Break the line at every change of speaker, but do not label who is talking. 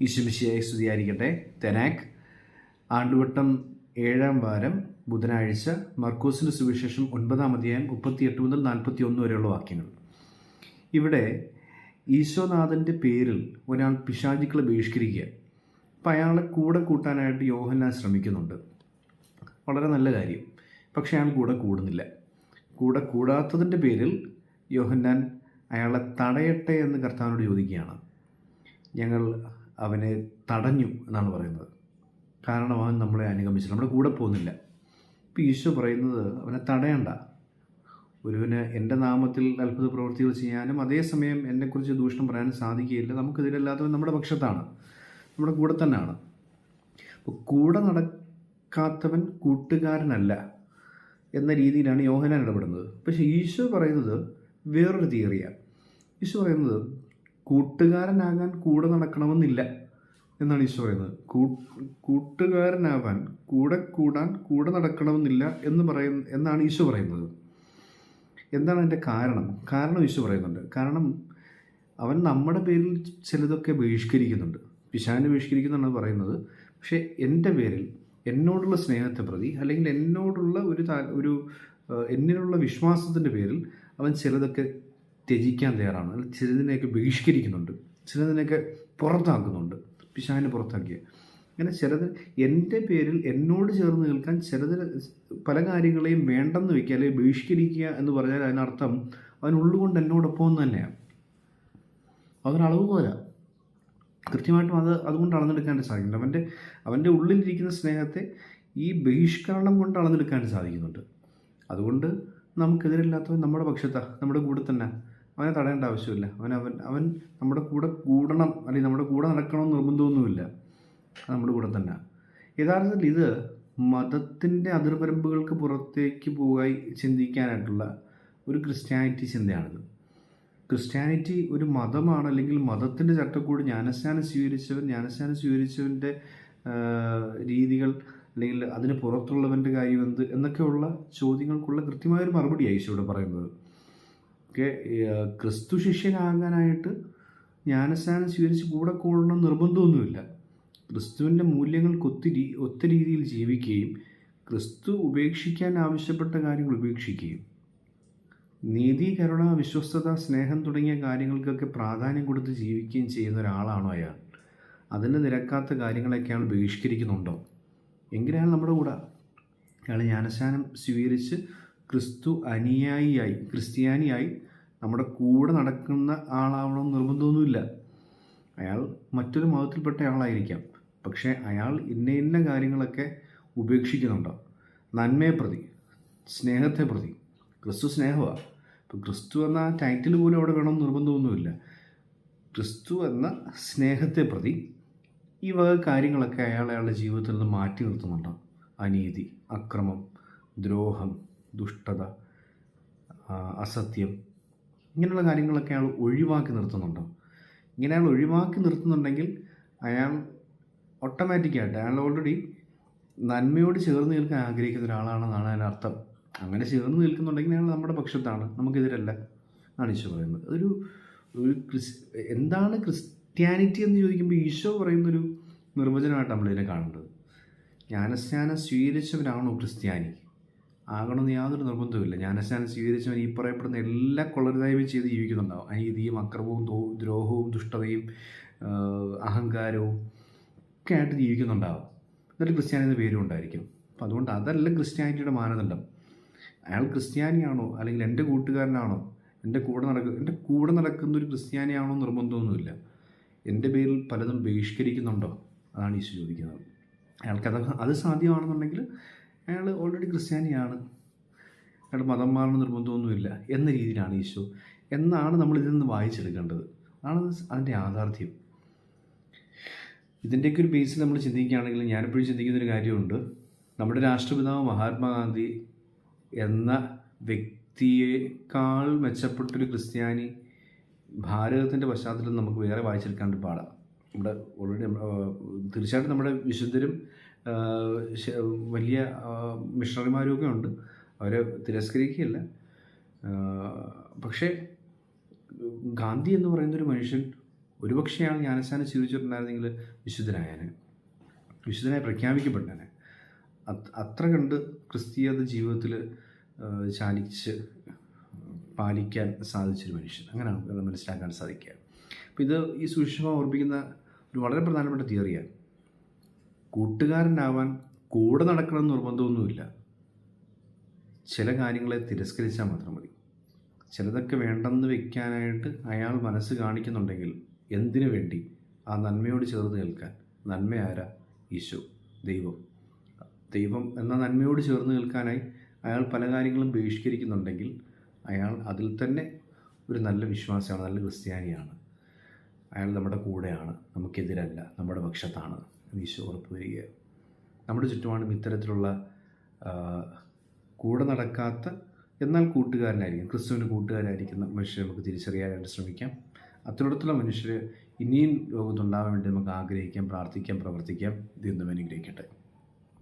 ഈശുമിശിയായി സ്തുതിയായിരിക്കട്ടെ. തെനാക്ക് ആണ്ടുവട്ടം ഏഴാം വാരം ബുധനാഴ്ച മർക്കോസിന്റെ സുവിശേഷം ഒൻപതാം അധ്യായം മുപ്പത്തിയെട്ട് മുതൽ നാൽപ്പത്തി ഒന്ന് വരെയുള്ള വാക്യങ്ങൾ. ഇവിടെ ഈശോനാഥന്റെ പേരിൽ ഒരാൾ പിശാചുക്കളെ ബഹിഷ്കരിക്കുക. അപ്പം അയാളെ കൂടെ കൂട്ടാനായിട്ട് യോഹന്നാൻ ശ്രമിക്കുന്നുണ്ട്. വളരെ നല്ല കാര്യം. പക്ഷേ അയാൾ കൂടെ കൂടുന്നില്ല. കൂടെ കൂടാത്തതിന്റെ പേരിൽ യോഹന്നാൻ അയാളെ തടയട്ടെ എന്ന് കർത്താവിനോട് ചോദിക്കുകയാണ്. ഞങ്ങൾ അവനെ തടഞ്ഞു എന്നാണ് പറയുന്നത്. കാരണം അവൻ നമ്മളെ അനുഗമിച്ചില്ല. നമ്മുടെ കൂടെ പോകുന്നില്ല. ഇപ്പം ഈശോ പറയുന്നത് അവനെ തടയണ്ട. ഒരുവന് എന്റെ നാമത്തിൽ അത്ഭുത പ്രവൃത്തികൾ ചെയ്യാനും അതേസമയം എന്നെക്കുറിച്ച് ദൂഷണം പറയാനും സാധിക്കുകയില്ല. നമുക്കിതിലല്ലാത്തവൻ നമ്മുടെ പക്ഷത്താണ്. നമ്മുടെ കൂടെ തന്നെയാണ്. അപ്പോൾ കൂടെ നടക്കാത്തവൻ കൂട്ടുകാരനല്ല എന്ന രീതിയിലാണ് യോഹനാൻ ഇടപെടുന്നത്. പക്ഷേ ഈശോ പറയുന്നത് വേറൊരു തിയറിയാണ്. ഈശോ പറയുന്നത് കൂട്ടുകാരനാകാൻ കൂടെ നടക്കണമെന്നില്ല എന്നാണ് ഈശോ പറയുന്നത്. കൂട്ടുകാരനാവാൻ കൂടെ കൂടാൻ കൂടെ നടക്കണമെന്നില്ല എന്ന് പറയുന്ന എന്നാണ് ഈശോ പറയുന്നത്. എന്താണ് അതിന്റെ കാരണം? കാരണം ഈശോ പറയുന്നുണ്ട്. കാരണം അവൻ നമ്മുടെ പേരിൽ ചിലതൊക്കെ ബഹിഷ്കരിക്കുന്നുണ്ട്. പിശാനെ ബഹിഷ്കരിക്കുന്നുണ്ടെന്ന് പറയുന്നത്. പക്ഷേ എന്റെ പേരിൽ എന്നോടുള്ള സ്നേഹത്തെ പ്രതി അല്ലെങ്കിൽ എന്നോടുള്ള ഒരു ഒരു എന്നിലുള്ള വിശ്വാസത്തിന്റെ പേരിൽ അവൻ ചിലതൊക്കെ ത്യജിക്കാൻ തയ്യാറാണ് ചിലതിനെയൊക്കെ ബഹിഷ്കരിക്കുന്നുണ്ട്. ചിലതിനെയൊക്കെ പുറത്താക്കുന്നുണ്ട്. പിശാനെ പുറത്താക്കിയ. അങ്ങനെ ചിലത് എന്റെ പേരിൽ എന്നോട് ചേർന്ന് നിൽക്കാൻ ചിലത് പല കാര്യങ്ങളെയും വേണ്ടെന്ന് വയ്ക്കുക അല്ലെങ്കിൽ ബഹിഷ്കരിക്കുക എന്ന് പറഞ്ഞാൽ അതിനർത്ഥം അതിനുള്ളുകൊണ്ട് എന്നോടൊപ്പം എന്ന് തന്നെയാണ്. അതൊരളവ് പോരാ. കൃത്യമായിട്ടും അത് അതുകൊണ്ട് അളന്നെടുക്കാൻ സാധിക്കുന്നുണ്ട്. അവന്റെ അവന്റെ ഉള്ളിലിരിക്കുന്ന സ്നേഹത്തെ ഈ ബഹിഷ്കരണം കൊണ്ട് അളന്നെടുക്കാൻ സാധിക്കുന്നുണ്ട്. അതുകൊണ്ട് നമുക്കെതിരില്ലാത്തവൻ നമ്മുടെ പക്ഷത്താണ് നമ്മുടെ കൂടെ തന്നെ. അവനെ തടയേണ്ട ആവശ്യമില്ല. അവൻ അവൻ അവൻ നമ്മുടെ കൂടെ കൂടണം. അല്ലെങ്കിൽ നമ്മുടെ കൂടെ നടക്കണമെന്ന് നിർബന്ധമൊന്നുമില്ല. നമ്മുടെ കൂടെ തന്നെ. യഥാർത്ഥത്തിൽ ഇത് മതത്തിന്റെ അതിർപരമ്പുകൾക്ക് പുറത്തേക്ക് പോയി ചിന്തിക്കാനായിട്ടുള്ള ഒരു ക്രിസ്ത്യാനിറ്റി ചിന്തയാണിത്. ക്രിസ്ത്യാനിറ്റി ഒരു മതമാണ്. അല്ലെങ്കിൽ മതത്തിന്റെ ചട്ടക്കൂട് ജ്ഞാനസ്നാനം സ്വീകരിച്ചവൻ ജ്ഞാനസ്നാനം സ്വീകരിച്ചവന്റെ രീതികൾ അല്ലെങ്കിൽ അതിന് പുറത്തുള്ളവന്റെ കാര്യം എന്ത് എന്നൊക്കെയുള്ള ചോദ്യങ്ങൾക്കുള്ള കൃത്യമായൊരു മറുപടിയാണ് ഈശോ ഇവിടെ പറയുന്നത്. ഒക്കെ ക്രിസ്തു ശിഷ്യനാകാനായിട്ട് ജ്ഞാനസ്നാനം സ്വീകരിച്ച് കൂടെ കൂടണം നിർബന്ധമൊന്നുമില്ല. ക്രിസ്തുവിന്റെ മൂല്യങ്ങൾക്ക് ഒത്തിരി ഒത്ത രീതിയിൽ ജീവിക്കുകയും ക്രിസ്തു ഉപേക്ഷിക്കാൻ ആവശ്യപ്പെട്ട കാര്യങ്ങൾ ഉപേക്ഷിക്കുകയും. നീതി കരുണ വിശ്വസ്തത സ്നേഹം തുടങ്ങിയ കാര്യങ്ങൾക്കൊക്കെ പ്രാധാന്യം കൊടുത്ത് ജീവിക്കുകയും ചെയ്യുന്ന ഒരാളാണോ അയാൾ? അതിന് നിരക്കാത്ത കാര്യങ്ങളൊക്കെ അയാൾ ബഹിഷ്കരിക്കുന്നുണ്ടോ? എങ്കിലയാൾ നമ്മുടെ കൂടെ അയാൾ ജ്ഞാനസ്നാനം സ്വീകരിച്ച് ക്രിസ്തു അനുയായിയായി ക്രിസ്ത്യാനിയായി നമ്മുടെ കൂടെ നടക്കുന്ന ആളാവണം നിർബന്ധമൊന്നുമില്ല. അയാൾ മറ്റൊരു മതത്തിൽപ്പെട്ട ആളായിരിക്കാം. പക്ഷേ അയാൾ ഇന്ന ഇന്ന കാര്യങ്ങളൊക്കെ ഉപേക്ഷിക്കുന്നുണ്ടോ? നന്മയെ പ്രതി സ്നേഹത്തെ പ്രതി. ക്രിസ്തു സ്നേഹമാണ് ഇപ്പോൾ ക്രിസ്തു എന്ന ടൈറ്റിൽ പോലും അവിടെ വേണം നിർബന്ധമൊന്നുമില്ല. ക്രിസ്തു എന്ന സ്നേഹത്തെ പ്രതി ഈ വക കാര്യങ്ങളൊക്കെ അയാൾ അയാളുടെ ജീവിതത്തിൽ നിന്ന് മാറ്റി നിർത്തുന്നുണ്ടോ? അനീതി അക്രമം ദ്രോഹം ദുഷ്ടത അസത്യം ഇങ്ങനെയുള്ള കാര്യങ്ങളൊക്കെ അയാൾ ഒഴിവാക്കി നിർത്തുന്നുണ്ടോ? ഇങ്ങനെ അയാൾ ഒഴിവാക്കി നിർത്തുന്നുണ്ടെങ്കിൽ അയാൾ ഓട്ടോമാറ്റിക്കായിട്ട് അയാൾ ഓൾറെഡി നന്മയോട് ചേർന്ന് നിൽക്കാൻ ആഗ്രഹിക്കുന്ന ഒരാളാണെന്നാണ് അതിന്റെ അർത്ഥം. അങ്ങനെ ചേർന്ന് നിൽക്കുന്നുണ്ടെങ്കിൽ അയാൾ നമ്മുടെ പക്ഷത്താണ് നമുക്കെതിരല്ല എന്നാണ് ഈശോ പറയുന്നത്. അതൊരു ഒരു ക്രിസ് എന്താണ് ക്രിസ്ത്യാനിറ്റി എന്ന് ചോദിക്കുമ്പോൾ ഈശോ പറയുന്നൊരു നിർവചനമായിട്ട് നമ്മളിതിനെ കാണേണ്ടത്. ജ്ഞാനസ്നാനം സ്വീകരിച്ചവരാണോ ക്രിസ്ത്യാനി? ആകണമെന്ന് യാതൊരു നിർബന്ധവുമില്ല. ജ്ഞാനസ്നാനം സ്വീകരിച്ചവൻ ഈ പറയപ്പെടുന്ന എല്ലാ കൊള്ളരുതായ്മയും ചെയ്ത് ജീവിക്കുന്നുണ്ടാവും. അനീതിയും അക്രമവും ദ്രോഹവും ദുഷ്ടതയും അഹങ്കാരവും ഒക്കെ ആയിട്ട് ജീവിക്കുന്നുണ്ടാവും. എന്നിട്ട് ക്രിസ്ത്യാനി എന്ന പേരും ഉണ്ടായിരിക്കും. അപ്പം അതുകൊണ്ട് അതല്ല ക്രിസ്ത്യാനിറ്റിയുടെ മാനദണ്ഡം. അയാൾ ക്രിസ്ത്യാനിയാണോ? അല്ലെങ്കിൽ എന്റെ കൂട്ടുകാരനാണോ? എന്റെ കൂടെ നടക്കുക എന്റെ കൂടെ നടക്കുന്ന ഒരു ക്രിസ്ത്യാനിയാണോ നിർബന്ധമൊന്നുമില്ല. എന്റെ പേരിൽ പലതും ബഹിഷ്കരിക്കുന്നുണ്ടോ? അതാണ് ഈശോ ചോദിക്കുന്നത്. അയാൾക്കത് അത് സാധ്യമാണെന്നുണ്ടെങ്കിൽ അയാൾ ഓൾറെഡി ക്രിസ്ത്യാനിയാണ്. അയാൾ മതം മാറണം നിർബന്ധമൊന്നുമില്ല എന്ന രീതിയിലാണ് ഈശോ എന്നാണ് നമ്മൾ ഇതിൽ നിന്ന് വായിച്ചെടുക്കേണ്ടത്. ആണ് അതിന്റെ യാഥാർത്ഥ്യം. ഇതിന്റെയൊക്കെ ഒരു ബേസിൽ നമ്മൾ ചിന്തിക്കുകയാണെങ്കിൽ ഞാനെപ്പോഴും ചിന്തിക്കുന്നൊരു കാര്യമുണ്ട്. നമ്മുടെ രാഷ്ട്രപിതാവ് മഹാത്മാഗാന്ധി എന്ന വ്യക്തിയേക്കാൾ മെച്ചപ്പെട്ടൊരു ക്രിസ്ത്യാനി ഭാരതത്തിന്റെ പശ്ചാത്തലത്തിൽ നമുക്ക് വേറെ വായിച്ചെടുക്കാണ്ട് പാടാം നമ്മുടെ ഓൾറെഡി തീർച്ചയായിട്ടും നമ്മുടെ വിശുദ്ധരും വലിയ മിഷണറിമാരും ഒക്കെ ഉണ്ട്. അവരെ തിരസ്കരിക്കുകയല്ല. പക്ഷേ ഗാന്ധി എന്ന് പറയുന്നൊരു മനുഷ്യൻ ഒരുപക്ഷെ അയാൾ ജ്ഞാനസ്ഥാനം സ്വീകരിച്ചിട്ടുണ്ടായിരുന്നെങ്കിൽ വിശുദ്ധനായനെ. വിശുദ്ധനായി പ്രഖ്യാപിക്കപ്പെട്ടേനെ. അത് അത്ര കണ്ട് ക്രിസ്തീയത ജീവിതത്തിൽ ചാലിച്ച് പാലിക്കാൻ സാധിച്ചൊരു മനുഷ്യൻ. അങ്ങനെ മനസ്സിലാക്കാൻ സാധിക്കുക. അപ്പോൾ ഇത് ഈ സുവിശേഷം ഓർപ്പിക്കുന്ന ഒരു വളരെ പ്രധാനപ്പെട്ട തിയറിയാണ്. കൂട്ടുകാരനാവാൻ കൂടെ നടക്കണമെന്ന് നിർബന്ധമൊന്നുമില്ല. ചില കാര്യങ്ങളെ തിരസ്കരിച്ചാൽ മാത്രം മതി. ചിലതൊക്കെ വേണ്ടെന്ന് വെക്കാനായിട്ട് അയാൾ മനസ്സ് കാണിക്കുന്നുണ്ടെങ്കിൽ എന്തിനു വേണ്ടി? ആ നന്മയോട് ചേർന്ന് നിൽക്കാൻ. നന്മ ആരാ? ഈശോ ദൈവം. ദൈവം എന്ന നന്മയോട് ചേർന്ന് നിൽക്കാനായി അയാൾ പല കാര്യങ്ങളും ബഹിഷ്കരിക്കുന്നുണ്ടെങ്കിൽ അയാൾ അതിൽ തന്നെ ഒരു നല്ല വിശ്വാസിയാണ് നല്ല ക്രിസ്ത്യാനിയാണ്. അയാൾ നമ്മുടെ കൂടെയാണ് നമുക്കെതിരല്ല നമ്മുടെ പക്ഷത്താണ് ഈശോ ഉറപ്പ് നമ്മുടെ ചുറ്റുപാടും ഇത്തരത്തിലുള്ള കൂടെ നടക്കാത്ത എന്നാൽ കൂട്ടുകാരനായിരിക്കും ക്രിസ്തുവിന്റെ കൂട്ടുകാരായിരിക്കുന്ന മനുഷ്യരെ നമുക്ക് തിരിച്ചറിയാനായിട്ട് ശ്രമിക്കാം. അത്തരത്തിലുള്ള മനുഷ്യർ ഇനിയും ലോകത്തുണ്ടാവാൻ വേണ്ടി നമുക്ക് ആഗ്രഹിക്കാം പ്രാർത്ഥിക്കാം പ്രവർത്തിക്കാം. ഇതെന്നും അനുഗ്രഹിക്കട്ടെ.